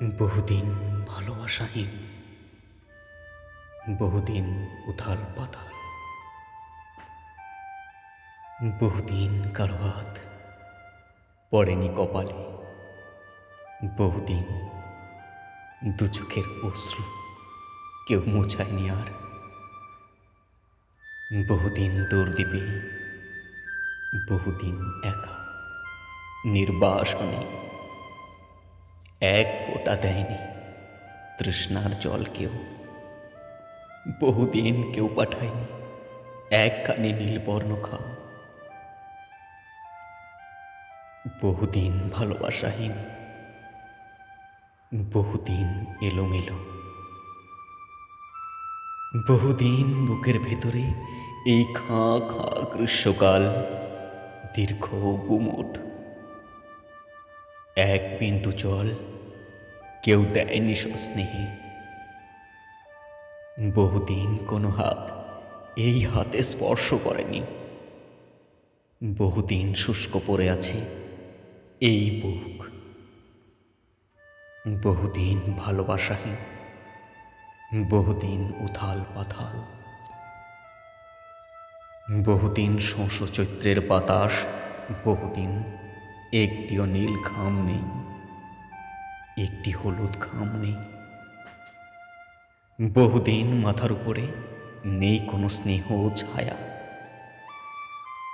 বহুদিন ভালোবাসাহীন, বহুদিন উথাল পাতাল বহুদিন কারও হাত পড়েনি কপালে, বহুদিন দু চোখের অশ্রু কেউ মোছায়নি আর, বহুদিন দূরদ্বীপে বহুদিন একা, নির্বাসনে এক ফোঁটা দেয়নি। তৃষ্ণার জল কেউ, বহুদিন কেউ পাঠায়নি। এক কানে নীলবর্ণ খাও। বহুদিন ভালোবাসাহীন, বহুদিন এলোমেলো। বহুদিন বুকের ভেতরে এই খাঁ খাঁ গ্রীষ্মকাল, দীর্ঘ গুমট এক বিন্দু জল কেউ দেয়নি স্নেহে। বহুদিন কোনো হাত এই হাতে স্পর্শ করেনি। বহুদিন শুষ্ক পড়ে আছে এই বুক। বহুদিন ভালোবাসাহীন, বহুদিন উথাল পাথাল। বহুদিন শোষ চৈত্রের বাতাস, বহুদিন একটিও নীল ঘাম নেই। একটি হলুদ ঘাম নেই। বহুদিন মাথার উপরে নেই কোনো স্নেহ ছায়া।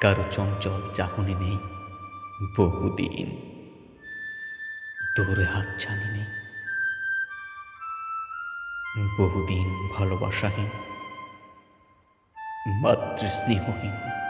কারও চঞ্চল চাহনি নেই। বহুদিন দৌড়ে হাত ছানি নেই। বহুদিন ভালোবাসাহীন, মাতৃস্নেহহীন।